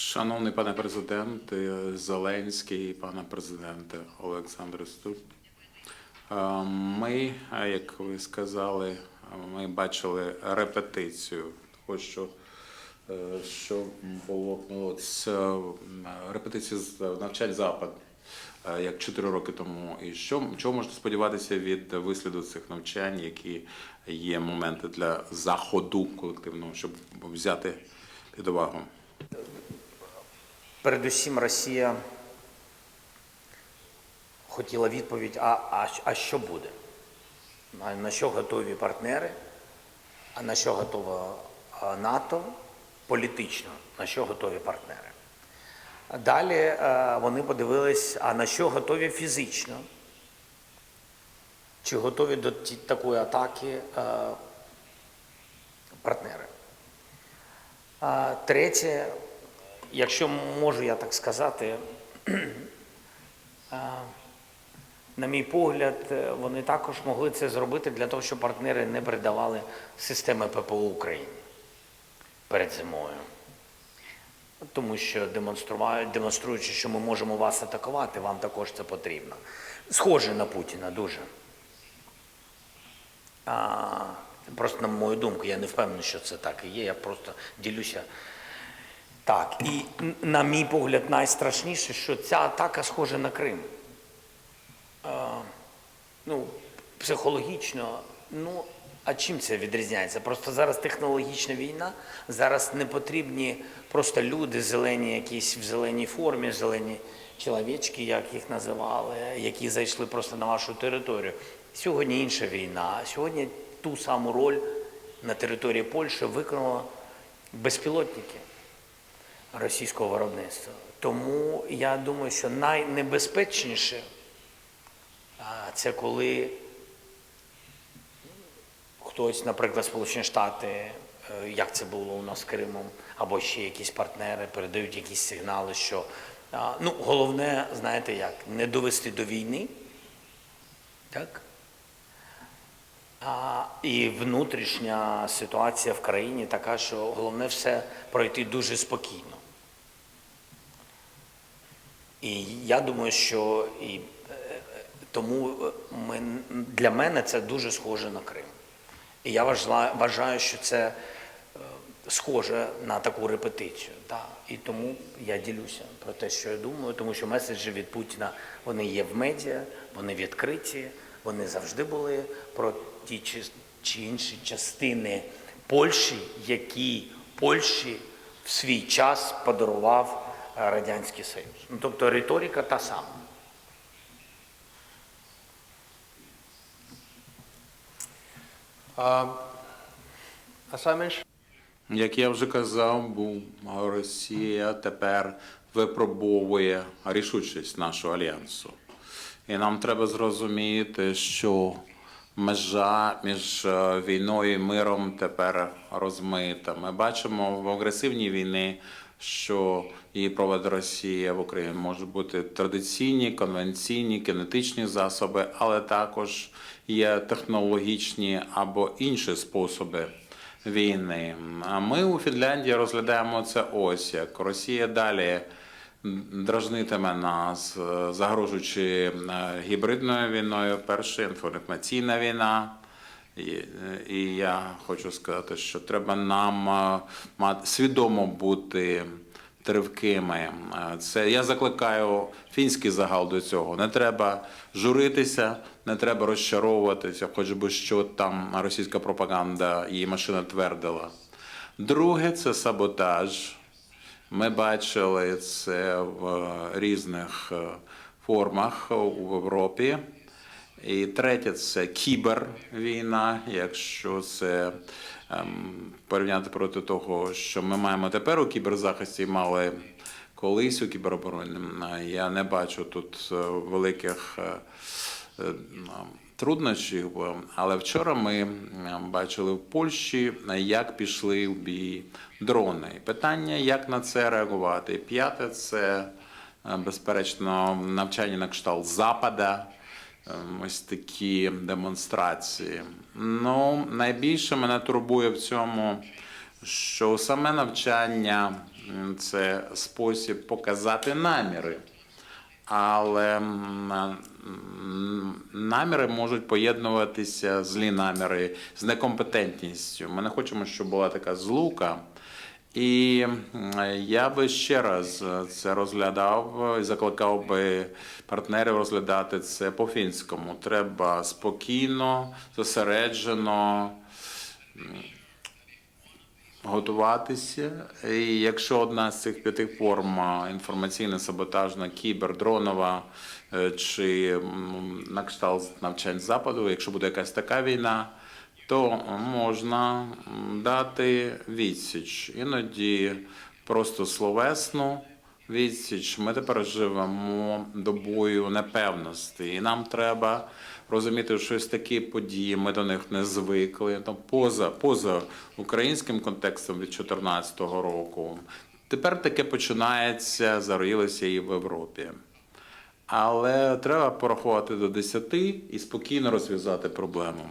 Шановний пане президенте Зеленський, пане президенте Олександр Ступ. е, Ми, як ви сказали, ми бачили репетицію. Хочу, е, що було ну, от з, е, навчань Запад, як 4 роки тому. І що чого можна сподіватися від висліду цих навчань, які є моменти для заходу колективного, щоб взяти під увагу? Передусім Росія хотіла відповідь, а, а, а що буде? На що готові партнери, а на що готова НАТО політично, на що готові партнери. Далі е, вони подивились, а на що готові фізично, чи готові до такої атаки е, партнери. Третє, якщо можу я так сказати, на мій погляд, е, вони також могли це зробити для того, щоб партнери не передавали системи ППО Україні перед зимою. Тому що демонструючи, що ми можемо вас атакувати, вам також це потрібно. Схоже на Путіна дуже. А, просто на мою думку, я не впевнений, що це так і є. Я просто ділюся. Так, і на мій погляд, найстрашніше, що ця атака схожа на Крим. А, ну, психологічно, ну, а чим це відрізняється? Просто зараз технологічна війна, зараз не потрібні просто люди, зелені, якісь в зеленій формі, зелені чоловічки, як їх називали, які зайшли просто на вашу територію. Сьогодні інша війна. Сьогодні ту саму роль на території Польщі виконали безпілотники російського виробництва. Тому я думаю, що найнебезпечніше це коли хтось, наприклад, Сполучені Штати, е, як це було у нас з Кримом, або ще якісь партнери передають якісь сигнали, що ну, головне, знаєте як, не довести до війни, так? А, і внутрішня ситуація в країні така, що головне все пройти дуже спокійно. І я думаю, що і, е, тому е, ми, для мене це дуже схоже на Крим. І я вважаю, що це е, схоже на таку репетицію. Так. І тому я ділюся про те, що я думаю, тому що меседжі від Путіна вони є в медіа, вони відкриті, вони завжди були про ті чи, чи інші частини Польщі, які Польщі в свій час подарував Радянський Союз. Ну, тобто риторика та сама. As I mentioned, Як я вже казав, Росія тепер випробовує рішучість нашого альянсу. І нам треба зрозуміти, що межа між е, війною і миром тепер розмита. Ми бачимо в агресивній війні, що її проводить Росія в Україні. Можуть бути традиційні, конвенційні, кинетичні засоби, але також є технологічні або інші способи війни. А ми у Фінляндії розглядаємо це ось як Росія далі дражнитиме нас, е, загрожуючи е, гібридною війною. Перше інформаційна війна. І, і я хочу сказати, що треба нам е, свідомо бути тривкими. Е, Це я закликаю фінський загал до цього. Не треба журитися, не треба розчаровуватися, хоч би що там російська пропаганда і машина твердила. Друге це саботаж. Ми бачили це в різних е, формах у Європі. І третє це кібервійна, якщо це ем, порівняти проти того, що ми маємо тепер у кіберзахисті, мали колись у кіберобороні. Е, Я не бачу тут е, великих е, труднощів, е, але вчора ми е, бачили в Польщі, е, як пішли в бій дрони. Питання, як на це реагувати. П'яте це е, безперечно навчання на кшталт Запада. Ось такі демонстрації. Ну, найбільше мене турбує в цьому, що саме навчання це спосіб показати наміри. Але наміри можуть поєднуватися, злі наміри з некомпетентністю. Ми не хочемо, щоб була така злука. І я би ще раз це розглядав і закликав би партнерів розглядати це по-фінському. Треба спокійно, зосереджено готуватися. І якщо одна з цих п'яти форм інформаційна, саботажна, кібер, дронова е, чи на кшталт навчань западу, якщо буде якась така війна, то можна дати відсіч. Іноді просто словесну відсіч. Ми тепер живемо добою непевності, і нам треба розуміти, що ось такі події, ми до них не звикли. Там поза, поза українським контекстом від 2014 року. Тепер таке починається, зароїлося і в Європі. Але треба порахувати до 10 і спокійно розв'язати проблему.